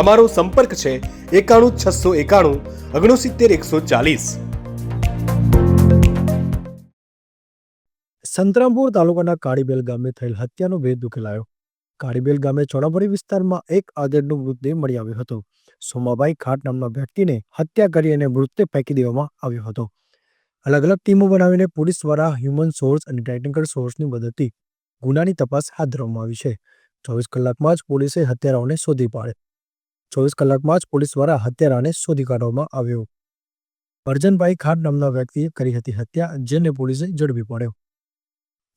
અમારો સંપર્ક છે એકાણું છસો એકાણું ઓગણસિત્તેર એકસો ચાલીસ. સંતરામપુર તાલુકાના કાળીબેલ ગામે થયેલ હત્યાનો ભેદ ઉકેલાયો. કાળીબેલ ગામે ચોડાભરી વિસ્તારમાં એક આદરનો મૃતદેહ મળી આવ્યો હતો. સોમાભાઈ ખાટ નામના વ્યક્તિને હત્યા કરી અને મૃતદેહ ફેંકી દેવામાં આવ્યો હતો. અલગ અલગ ટીમો બનાવીને પોલીસ દ્વારા હ્યુમન સોર્સ અને ટેકનિકલ સોર્સની મદદથી ગુનાની તપાસ હાથ ધરવામાં આવી છે. ચોવીસ કલાકમાં જ પોલીસે હત્યારાઓને શોધી પાડે. ચોવીસ કલાકમાં જ પોલીસ દ્વારા હત્યારાને શોધી કાઢવામાં આવ્યો. અર્જનભાઈ ખાટ નામના વ્યક્તિએ કરી હતી હત્યા, જેને પોલીસે ઝડપી પડ્યો.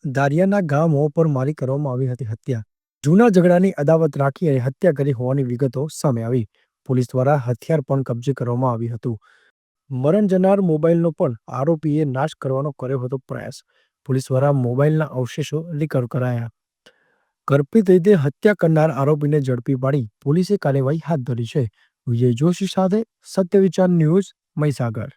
દારિયાના ગામો પર મારી કરવામાં આવી હતી હત્યા. જૂના ઝઘડાની અદાવત રાખી અને હત્યા કરી હોવાની વિગતો સામે આવી. પોલીસ દ્વારા હથિયાર પણ કબજે કરવામાં આવ્યું હતું. મરણ જનાર મોબાઈલનો પણ આરોપીએ નાશ કરવાનો કર્યો હતો પ્રયાસ. પોલીસ દ્વારા મોબાઈલના અવશેષો રિકવર કરાયા. કલ્પિત રીતે હત્યા કરનાર આરોપીને ઝડપી પાડી પોલીસે કાર્યવાહી હાથ ધરી છે. વિજય જોશી સાથે સત્ય વિચાર ન્યૂઝ મહીસાગર.